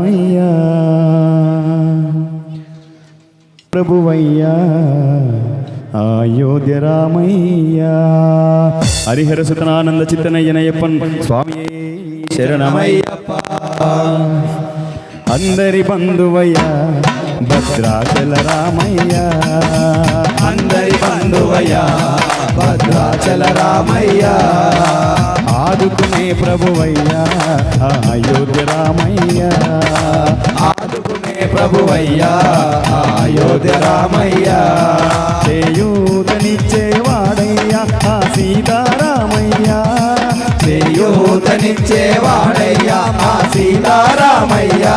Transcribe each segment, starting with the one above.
రామయ్యా ప్రభువయ్యా అయోధ్య రామయ్యా హరిహర సుతనానంద చిత్తనయ్యనయ్యప్పన్ స్వామి శరణమయ్యప్ప అందరి బంధువయ్యా భద్రాచల రామయ్యా అందరి బంధువయ్యా. భద్రాచల రామయ్యా ఆదుకునే ప్రభువయ్యా. అయోధ్య రామయ్యా ఆదుకునే ప్రభువయ్యా. అయోధ్య రామయ్యా చేయూతనిచ్చేవాడయ్యా ఆ సీతారామయ్యా. చేయూతనిచ్చేవాడయ్యా మా సీతారామయ్యా.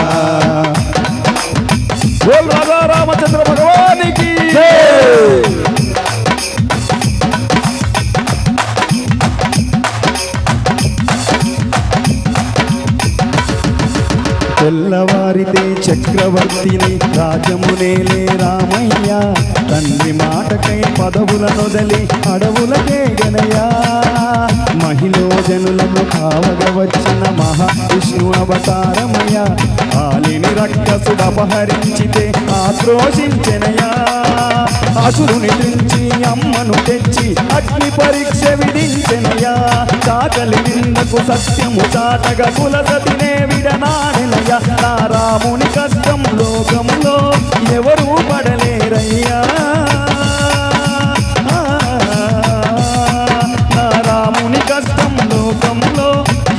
తెల్లవారితే చక్రవర్తిని రాజమునేలే రామయ్య. తండ్రి మాటకై పదవుల నొదలి అడవులకే గనయా మహిళో జనులను కావగవచ్చిన మహావిష్ణు అవతారమయ్య. ఆలిని రక్కసుడు అపహరించితే ఆక్రోశించెనయా అసురుని తెంచి అమ్మను తెచ్చి అగ్ని పరీక్ష విధించెనయా కాకలి నిందకు సత్యము చాటగా కులసతినే విడ రాముని కష్టం లోకంలో ఎవరు పడలేరయ్యా. నా రాముని కష్టం లోకంలో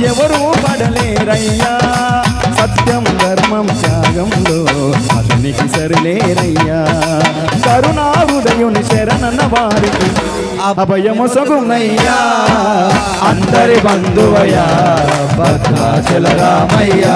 ఎవరు పడలేరయ్యా. సత్యం ధర్మం త్యాగంలో అతనికి సరిలేరయ్యా. కరుణా హృదయుని శరణన వారికి అభయము సగునయ్యా అందరి బంధువయ్యా భద్రాచల రామయ్యా.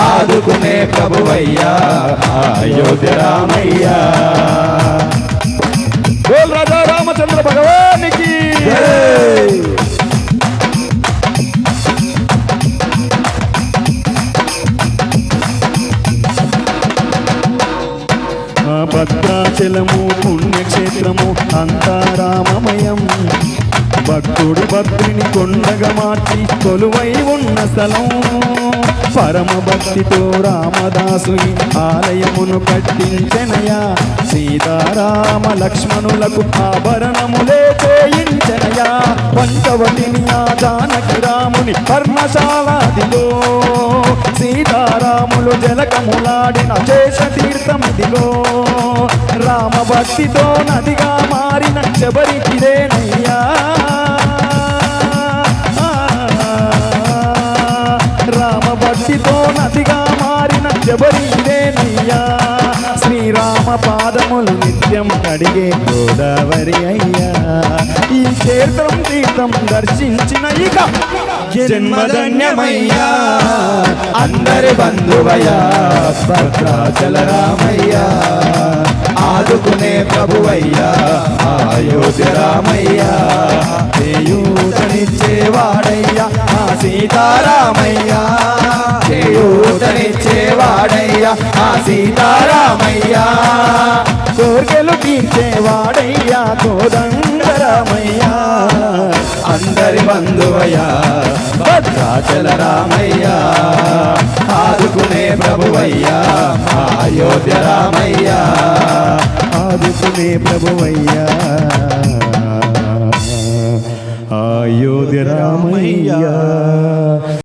ఆదుకునే ప్రభువయ్యా అయోధ్య రామయ్యా. బోల్ రాజా రామచంద్ర భగవానికి. భద్రాచలము పుణ్యక్షేత్రము అంతా రామమయం భక్తుడి భక్తుని కొండగా మార్చి కొలువై ఉన్న స్థలం పరమ భక్తితో రామదాసుని ఆలయమును కట్టించెనయా. సీతారామ లక్ష్మణులకు ఆభరణములే చేయించెనయా. పంచవటిని ఆ జానకి రాముని పర్మశాలాదిలో సీతారాములు జలకములాడిన చేష తీర్థమిదిగో రామ భక్తితో నదిగా మారిన శబరికిరేనయ్యా రామ భక్తితో నదిగా మారిన శబరికిరేనయ్యా శ్రీరామ పాదములు నిత్యం కడిగే గోదావరి అయ్యా. ఈ క్షేత్రం తీర్థం దర్శించిన ఇక జన్మధన్యమయ్యా. అందరి బంధువయ్యా భద్రాచల రామయ్యా. ఆదుకునే ప్రభువయ్యా అయోధ్య రామయ్యా. చేయూతనిచ్చేవాడయ్యా ఆ సీతారామయ్యా. వాడయ్యా ఆ సీతారామయ్యా. కోర్కెలు తీర్చేవాడయ్యా కోదండరామయ్యా. అందరి బంధువయ్యా భద్రాచల రామయ్యా. ఆదుకునే ప్రభువయ్యా అయోధ్య రామయ్యా. ఆదుకునే ప్రభువయ్యా. అయోధ్య రామయ్యా.